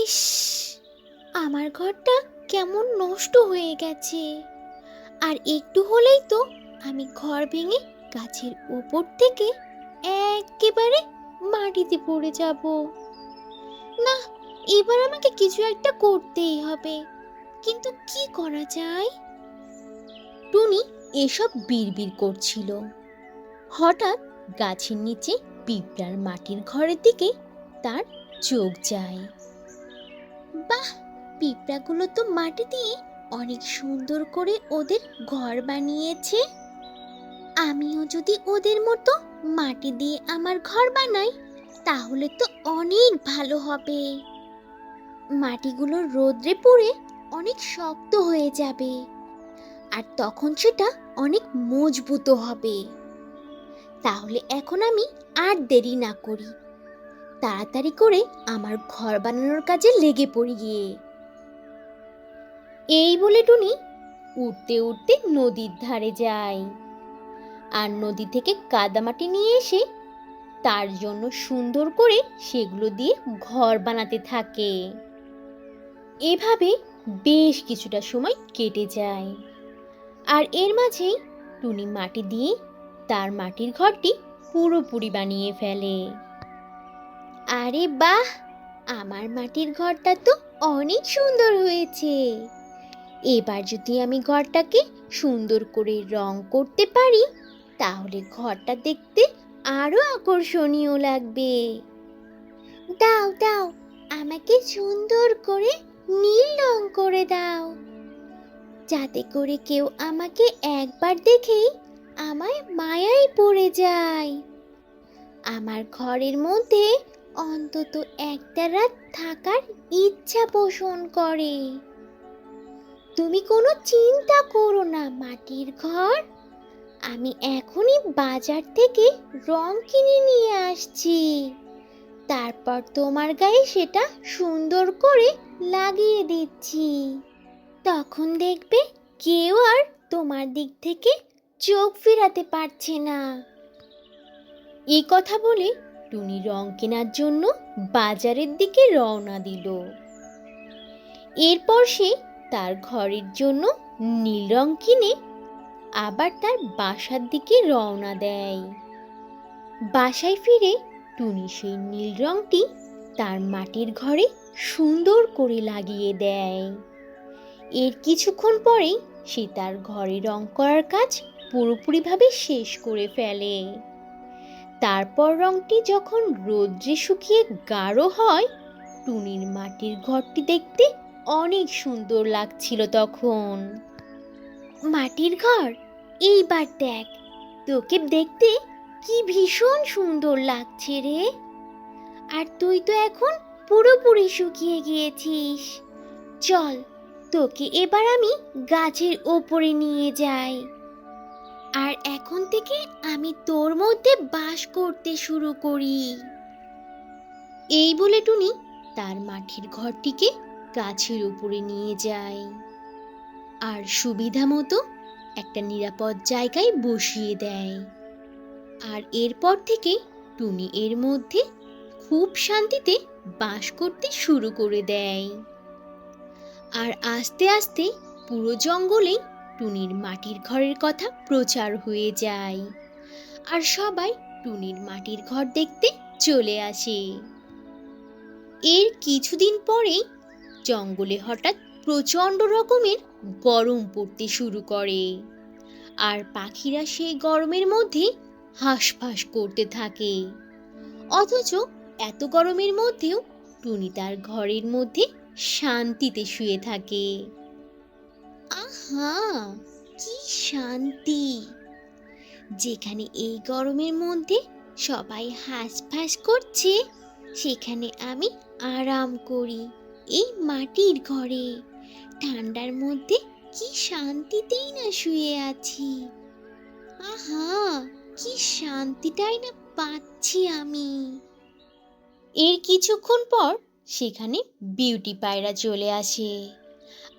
ইস, আমার ঘরটা কেমন নষ্ট হয়ে গেছে। আর একটু হলেই তো আমি ঘর ভেঙে গাছের ওপর থেকে একেবারে মাটিতে পড়ে যাব। না, এবার আমাকে কিছু একটা করতেই হবে। কিন্তু কি করা যায়? টুনি এসব বিড়বিড় করছিল। হঠাৎ গাছের নিচে পিঁপড়ার মাটির ঘরের দিকে তার চোখ যায়। বাহ, পিঁপড়াগুলো তো মাটি দিয়ে অনেক সুন্দর করে ওদের ঘর বানিয়েছে। আমিও যদি ওদের মতো মাটি দিয়ে আমার ঘর বানাই, তাহলে তো অনেক ভালো হবে। মাটিগুলো রোদ্রে পুড়ে অনেক শক্ত হয়ে যাবে, আর তখন সেটা অনেক মজবুত হবে। তাহলে এখন আমি আর দেরি না করি। তাড়াতাড়ি করে আমার ঘর বানানোর কাজে লেগে পড়ি গিয়ে এই বলে টুনি উঠতে উঠতে নদীর ধারে যায়। আর নদী থেকে কাদামাটি নিয়ে এসে তার জন্য সুন্দর করে সেগুলো দিয়ে ঘর বানাতে থাকে। এভাবে বেশ কিছুটা সময় কেটে যায়। আর এর মাঝেই টুনি মাটি দিয়ে তার মাটির ঘরটি পুরোপুরি বানিয়ে ফেলে। আরে বাহ! আমার মাটির ঘরটা তো অনেক সুন্দর হয়েছে। এবার যদি আমি ঘরটাকে সুন্দর করে রং করতে পারি, তাহলে ঘরটা দেখতে আরও আকর্ষণীয় লাগবে। দাও দাও, আমাকে সুন্দর করে নীল রং করে দাও। যাতে করে কেউ আমাকে একবার দেখেই আমায় মায়ায় পড়ে যায়। আমার ঘরের মধ্যে অন্তত একটা রাত থাকার ইচ্ছা পোষণ করে। তুমি কোনো চিন্তা করো না, মাটির ঘর। আমি এখনই বাজার থেকে রং কিনে নিয়ে আসছি। তারপর তোমার গায়ে সেটা সুন্দর করে লাগিয়ে দিচ্ছি। তখন দেখবে কেউ আর তোমার দিক থেকে চোখ ফেরাতে পারছে না। এই কথা বলে টুনি রং কেনার জন্য বাজারের দিকে রওনা দিল। এরপর সে তার ঘরের জন্য নীল রং কিনে আবার তার বাসার দিকে রওনা দেয়। বাসায় ফিরে টুনি সেই নীল রংটি তার মাটির ঘরে সুন্দর করে লাগিয়ে দেয়। এর কিছুক্ষণ পরেই সে তার ঘরে রং করার কাজ পুরোপুরিভাবে শেষ করে ফেলে। তারপর রংটি যখন রোদ্রে শুকিয়ে গাঢ় হয়, টুনির মাটির ঘরটি দেখতে অনেক সুন্দর লাগছিল তখন। মাটির ঘর? এইবার দেখ, তোকে দেখতে কি ভীষণ সুন্দর লাগছে রে। আর তুই তো এখন পুরোপুরি শুকিয়ে গিয়েছিস। চল, তোকে এবার আমি গাছের ওপরে নিয়ে যাই। আর এখন থেকে আমি তোর মধ্যে বাস করতে শুরু করি। এই বলে টুনি তার মাটির ঘরটিকে গাছের উপরে নিয়ে যায়। আর সুবিধা মতো একটা নিরাপদ জায়গায় বসিয়ে দেয়। আর এরপর থেকে টুনি এর মধ্যে খুব শান্তিতে বাস করতে শুরু করে দেয়। আর আস্তে আস্তে পুরো জঙ্গলেই টুনির মাটির ঘরের কথা প্রচার হয়ে যায়। আর সবাই টুনির মাটির ঘর দেখতে চলে আসে। এর কিছুদিন পরেই জঙ্গলে হঠাৎ প্রচণ্ড রকমের গরম পড়তে শুরু করে। আর পাখিরা সেই গরমের মধ্যে হাঁসফাঁস করতে থাকে। অথচ এত গরমের মধ্যেও টুনি তার ঘরের মধ্যে শান্তিতে শুয়ে থাকে। আহা, কি শান্তি। যেখানে এই গরমের মধ্যে সবাই হাঁসফাঁস করছে, সেখানে আমি আরাম করি এই মাটির ঘরে। ঠান্ডার মধ্যে কি শান্তিতেই না শুয়ে আছি। আহা, কি শান্তিটাই না পাচ্ছি আমি। এর কিছুক্ষণ পর সেখানে বিউটি পায়রা চলে আসে।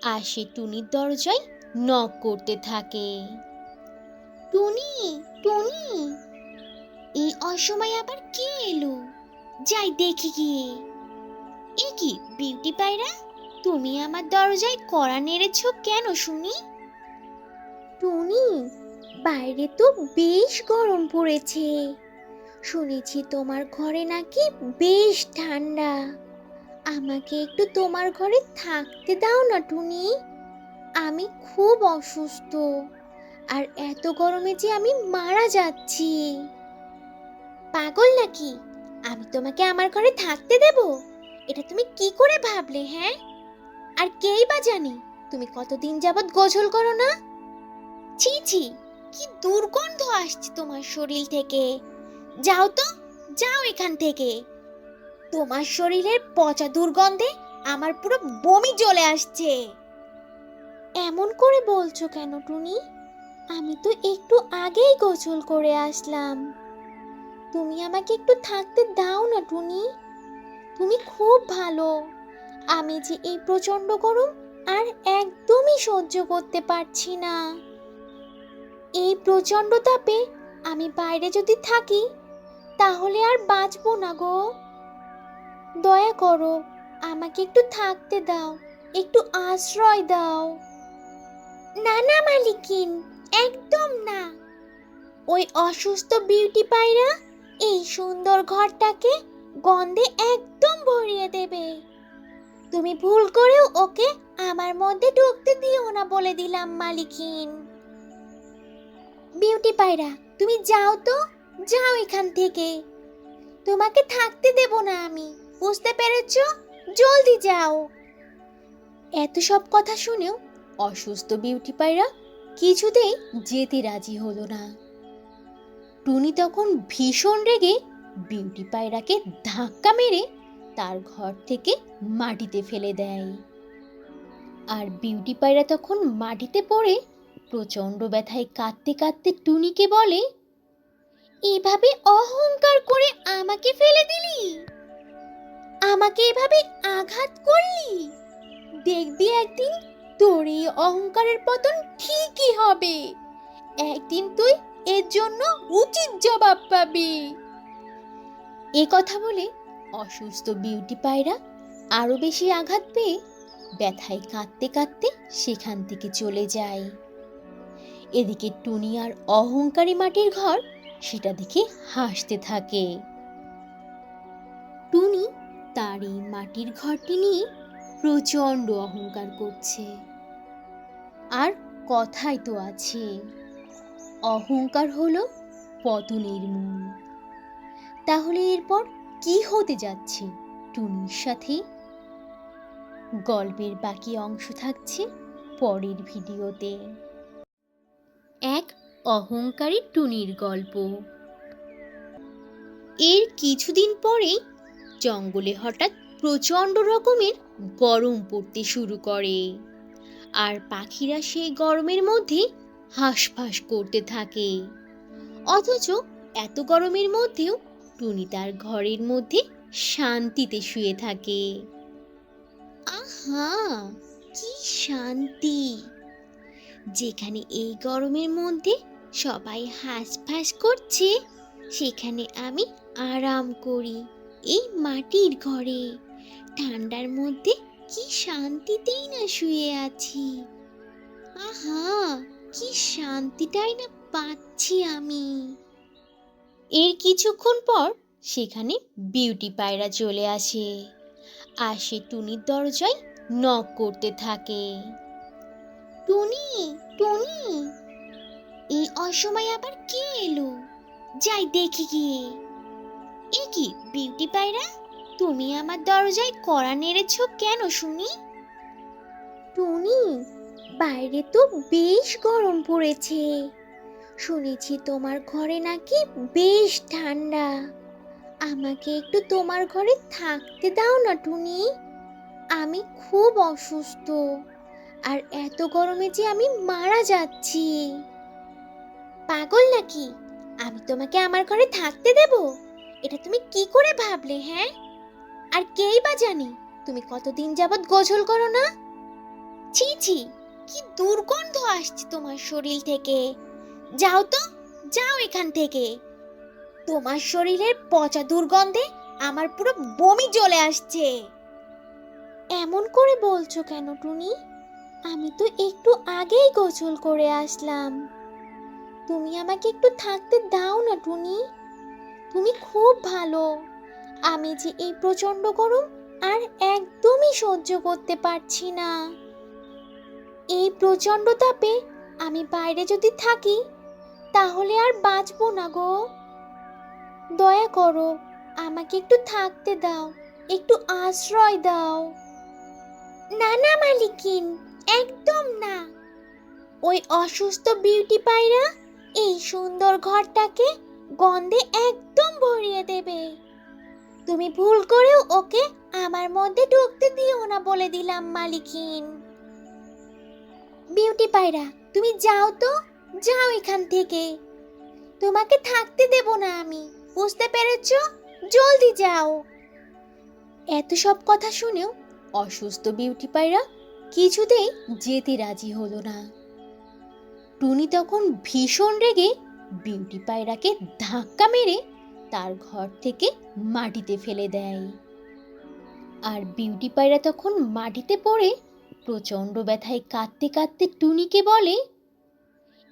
আর সে টুনির দরজায় নক করতে থাকে। টুনি টুনি, এই অসময়ে আবার কে এলো? যাই দেখি গিয়ে। এ কি বিউটি পায়রা, তুমি আমার দরজায় কড়া নেড়েছো কেন শুনি? টুনি, বাইরে তো বেশ গরম পড়েছে। শুনেছি তোমার ঘরে নাকি বেশ ঠান্ডা। আমাকে একটু তোমার ঘরে থাকতে দাও না, টুনি। আমি খুব অসুস্থ। আর এত গরমে যে আমি মারা যাচ্ছি। পাগল নাকি? আমি তোমাকে আমার ঘরে থাকতে দেব? এটা তুমি কি করে ভাবলে হ্যাঁ? আর কেই বা জানে, তুমি কতদিন যাবৎ গোসল করো না? ছি ছি, কি দুর্গন্ধ আসছে তোমার শরীর থেকে। যাও তো, যাও এখান থেকে। তোমার শরীরের পচা দুর্গন্ধে আমার পুরো বমি চলে আসছে। এমন করে বলছো কেন, টুনি? আমি তো একটু আগেই গোসল করে আসলাম। তুমি আমাকে একটু থাকতে দাও না, টুনি। তুমি খুব ভালো। আমি যে এই প্রচণ্ড গরম আর একদমই সহ্য করতে পারছি না। এই প্রচণ্ড তাপে আমি বাইরে যদি থাকি, তাহলে আর বাঁচবো না গো। দয়া করো, আমাকে একটু থাকতে দাও, একটু আশ্রয় দাও। না না মালিকিন, একদম না। ওই অসুস্থ বিউটি পায়রা এই সুন্দর ঘরটাকে গন্ধে একদম ভরিয়ে দেবে। তুমি ভুল করেও ওকে আমার মধ্যে ঢুকতে দিও না বলে দিলাম, মালিকিন। বিউটি পায়রা, তুমি যাও তো, যাও এখান থেকে। তোমাকে থাকতে দেব না আমি। বুঝতে পেরেছ? জলদি যাও। এত সব কথা শুনেও অসুস্থ বিউটি পায়রা কিছুতেই যেতে রাজি হলো না। টুনি তখন ভীষণ রেগে বিউটি পায়রাকে ধাক্কা মেরে তার ঘর থেকে মাটিতে ফেলে দেয়। আর বিউটি পায়রা তখন মাটিতে পড়ে প্রচণ্ড ব্যথায় কাঁদতে কাঁদতে টুনিকে বলে, এভাবে অহংকার করে আমাকে ফেলে দিলি? আমাকে এভাবে আঘাত করলি? দেখবি একদিন তোর এই অহংকারের পতন ঠিকই হবে। একদিন তুই এর জন্য উচিত জবাব পাবি। এ কথা বলে অসুস্থ বিউটি পায়রা আরও বেশি আঘাত পেয়ে ব্যথায় কাঁদতে কাঁদতে সেখান থেকে চলে যায়। এদিকে টুনি আর অহংকারী মাটির ঘর সেটা দেখে হাসতে থাকে। টুনি তার এই মাটির ঘরটি নিয়ে প্রচণ্ড অহংকার করছে। আর কথাই তো আছে, অহংকার হলো পতনের মূল। তাহলে এরপর কি হতে যাচ্ছে টুনির সাথে? গল্পের বাকি অংশ থাকছে পরের ভিডিওতে। এক অহংকারী টুনির গল্প। এর কিছুদিন পরেই জঙ্গলে হঠাৎ প্রচণ্ড রকমের গরম পড়তে শুরু করে। আর পাখিরা সেই গরমের মধ্যে হাঁসফাঁস করতে থাকে। অথচ এত গরমের মধ্যেও টুনি তার ঘরের মধ্যে শান্তিতে শুয়ে থাকে। আহা, কি শান্তি! যেখানে এই গরমের মধ্যে সবাই হাঁসফাঁস করছে, সেখানে আমি আরাম করি। এই মাটির ঘরে। ঠান্ডার মধ্যে কি শান্তিতেই না শুয়ে আছি। আহা, কি শান্তিটাই না পাচ্ছি আমি। এর কিছুক্ষণ পর সেখানে বিউটি পায়রা চলে আসে আর সে টুনির দরজায় নক করতে থাকে। টুনি টুনি, এই অসময়ে আবার কে এলো? যাই দেখি গিয়ে। এ কি বিউটি পায়রা? তুমি আমার দরজায় কড়া নেড়েছ কেন, শুনি? টুনি, বাইরে তো বেশ গরম পড়েছে। শুনেছি তোমার ঘরে নাকি বেশ ঠান্ডা। আমাকে একটু তোমার ঘরে থাকতে দাও না, টুনি। আমি খুব অসুস্থ, আর এত গরমে যে আমি মারা যাচ্ছি। পাগল নাকি? আমি তোমাকে আমার ঘরে থাকতে দেব? এটা তুমি কি করে ভাবলে হ্যাঁ? আর কেই বা জানে, তুমি কতদিন যাবৎ গোসল করো না? ছি ছি, কি দুর্গন্ধ আসছে তোমার শরীর থেকে। যাও তো, যাও এখান থেকে। তোমার শরীরের পচা দুর্গন্ধে আমার পুরো বমি চলে আসছে। এমন করে বলছো কেন, টুনি? আমি তো একটু আগেই গোসল করে আসলাম। তুমি আমাকে একটু থাকতে দাও না, টুনি। তুমি খুব ভালো। আমি যে এই প্রচণ্ড গরম আর একদমই সহ্য করতে পারছি না। এই প্রচণ্ড তাপে আমি বাইরে যদি থাকি, তাহলে আর বাঁচবো না গো। দয়া করো, আমাকে একটু থাকতে দাও, একটু আশ্রয় দাও। না না, মালিকিন, একদম না। ওই অসুস্থ বিউটি পায়রা এই সুন্দর ঘরটাকে গন্ধে একদম ভরিয়ে দেবে। তুমি ভুল করেও ওকে আমার মধ্যে ঢুকতে দিও না বলে দিলাম, মালিকিন। বিউটি পায়রা, তুমি যাও তো, যাও এখান থেকে। তোমাকে থাকতে দেব না আমি, বুঝতে পেরেছ? জলদি যাও। এত সব কথা শুনেও অসুস্থ বিউটি পায়রা কিছুতেই যেতে রাজি হলো না। টুনি তখন ভীষণ রেগে বিউটি পায়রাকে ধাক্কা মেরে তার ঘর থেকে মাটিতে ফেলে দেয়। আর বিউটি পায়রা তখন মাটিতে পড়ে প্রচণ্ড ব্যথায় কাঁদতে কাঁদতে টুনিকে বলে,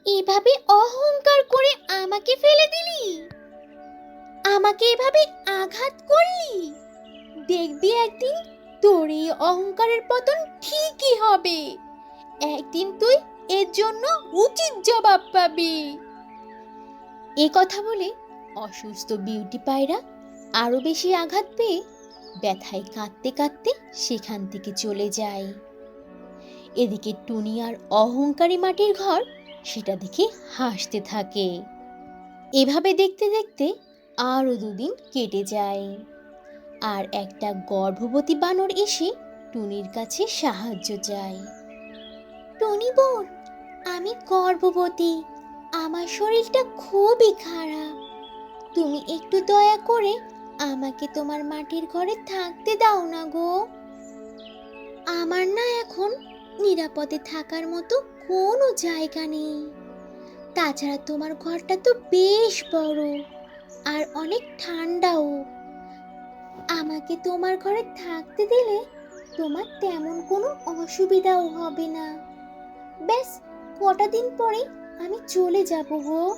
এভাবে অহংকার করে আমাকে ফেলে দিলি? আমাকে এভাবে আঘাত করলি? দেখবি একদিন তোর এই অহংকারের পতন ঠিকই হবে। একদিন তুই এর জন্য উচিত জবাব পাবি। এ কথা বলে অসুস্থ বিউটি পায়রা আরও বেশি আঘাত পেয়ে ব্যথায় কাঁদতে কাঁদতে সেখান থেকে চলে যায়। এদিকে টুনি আর অহংকারী মাটির ঘর সেটা দেখে হাসতে থাকে। এভাবে দেখতে দেখতে আরও দুদিন কেটে যায়। আর একটা গর্ভবতী বানর এসে টুনির কাছে সাহায্য চায়। টুনি বোন, আমি গর্ভবতী। আমার শরীরটা খুবই খারাপ। তুমি একটু দয়া করে আমাকে তোমার মাটির ঘরে থাকতে দাও না গো। আমার না এখন নিরাপদে থাকার মতো কোনো জায়গা নেই। তাছাড়া তোমার ঘরটা তো বেশ বড় আর অনেক ঠান্ডাও। আমাকে তোমার ঘরে থাকতে দিলে তোমার তেমন কোনো অসুবিধাও হবে না। ব্যাস, কটা দিন পরে আমি চলে যাব গো।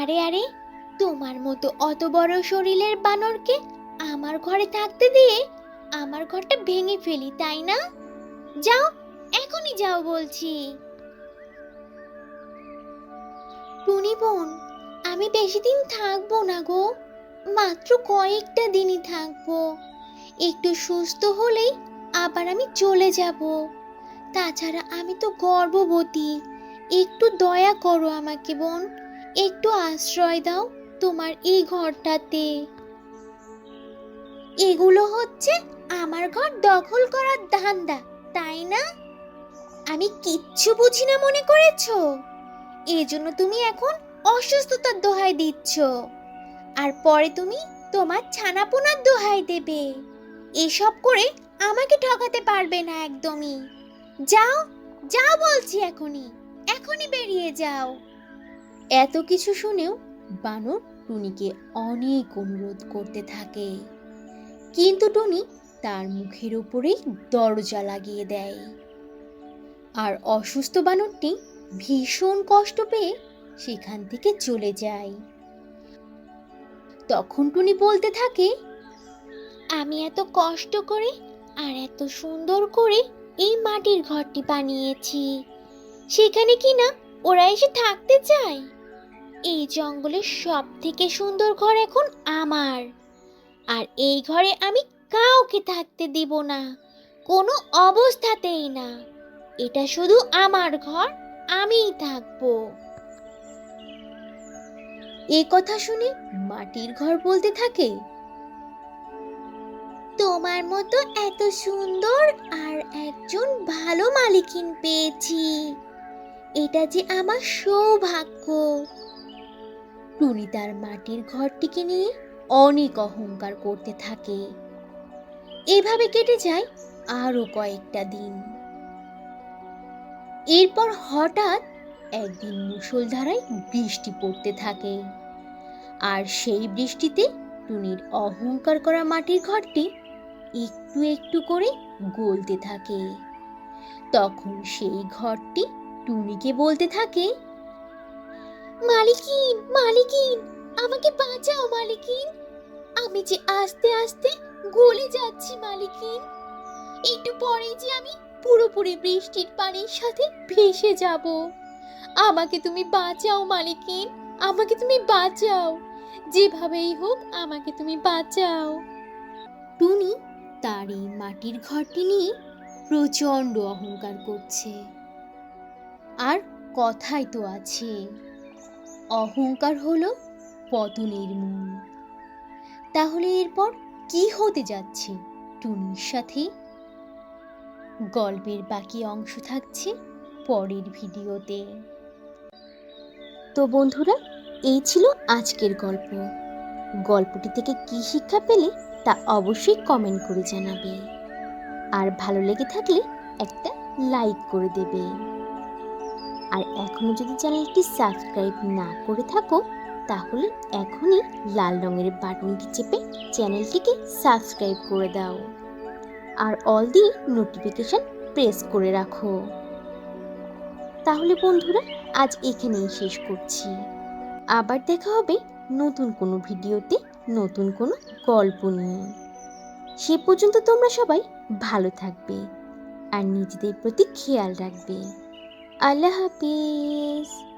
আরে আরে, তোমার মতো অত বড় শরীরের বানরকে আমার ঘরে থাকতে দিয়ে আমার ঘরটা ভেঙে ফেলি, তাই না? যাও, এখনই যাও বলছি। টুনি বোন, আমি বেশি দিন থাকব না গো, মাত্র কয়েকটা দিনই থাকব। একটু সুস্থ হলেই আবার আমি চলে যাব। তাছাড়া আমি তো গর্ভবতী। একটু দয়া করো আমাকে বোন। একটু আশ্রয় দাও তোমার এই ঘরটাতে। এগুলো হচ্ছে আমার ঘর দখল করার ধান্দা, তাই না? আমি কিচ্ছু বুঝি না মনে করেছ? এজন্য তুমি এখন অসুস্থতার দোহাই দিচ্ছ। আর পরে তুমি তোমার ছানাপোনার দোহাই দেবে। এসব করে আমাকে ঠকাতে পারবে না একদমই। যাও যাও বলছি এখনই এখনই বেরিয়ে যাও। এত কিছু শুনেও বানর টুনিকে অনেক অনুরোধ করতে থাকে। কিন্তু টুনি তার মুখের উপরেই দরজা লাগিয়ে দেয়। আর অসুস্থ বানরটি ভীষণ কষ্ট পেয়ে সেখান থেকে চলে যায়। তখন টুনি বলতে থাকে, আমি এত কষ্ট করে আর এত সুন্দর করে এই মাটির ঘরটি বানিয়েছি। সেখানে কি না ওরা এসে থাকতে চায়? এই জঙ্গলের সব থেকে সুন্দর ঘর এখন আমার। আর এই ঘরে আমি কাউকে থাকতে দিব না, কোনো অবস্থাতেই না। এটা শুধু আমার ঘর, আমিই থাকব। এ কথা শুনে মাটির ঘর বলতে থাকে তোমার মতো এত সুন্দর আর একজন ভালো মালিকিন পেয়েছি। এটা যে আমার সৌভাগ্য। টুনি তার মাটির ঘরটিকে নিয়ে অনেক অহংকার করতে থাকে। এভাবে কেটে যায় আরও কয়েকটা দিন। এরপর হঠাৎ একদিন মুষলধারায় বৃষ্টি পড়তে থাকে। আর সেই বৃষ্টিতে টুনির অহংকার করা মাটির ঘরটি একটু একটু করে গলতে থাকে। তখন সেই ঘরটি টুনিকে বলতে থাকে, মালিকিন মালিকিন, আমাকে বাঁচাও মালিকিন। আমি যে আস্তে আস্তে গলে যাচ্ছি মালিকিন। একটু পরেই যে আমি পুরোপুরি বৃষ্টির পানির সাথে ভেসে যাব। আমাকে তুমি বাঁচাও মালিকিন, আমাকে তুমি বাঁচাও। যেভাবেই হোক আমাকে তুমি বাঁচাও। টুনি তার এই মাটির ঘরটি নিয়ে প্রচণ্ড অহংকার করছে। আর কথাই তো আছে, অহংকার হলো পতনের মূল। তাহলে এরপর কি হতে যাচ্ছে টুনির সাথে? গল্পের বাকি অংশ থাকছে পরের ভিডিওতে। তো বন্ধুরা, এই ছিল আজকের গল্প। গল্পটি থেকে কি শিক্ষা পেলে তা অবশ্যই কমেন্ট করে জানাবে। আর ভালো লেগে থাকলে একটা লাইক করে দেবে। আর এখনও যদি চ্যানেলটি সাবস্ক্রাইব না করে থাকো, তাহলে এখনই লাল রঙের বাটনটি চেপে চ্যানেলটিকে সাবস্ক্রাইব করে দাও। আর অল দি নোটিফিকেশন প্রেস করে রাখো। তাহলে বন্ধুরা, আজ এখানেই শেষ করছি। আবার দেখা হবে নতুন কোনো ভিডিওতে, নতুন কোনো গল্প নিয়ে। সে পর্যন্ত তোমরা সবাই ভালো থাকবে আর নিজেদের প্রতি খেয়াল রাখবে। আল্লাহ হাফিজ।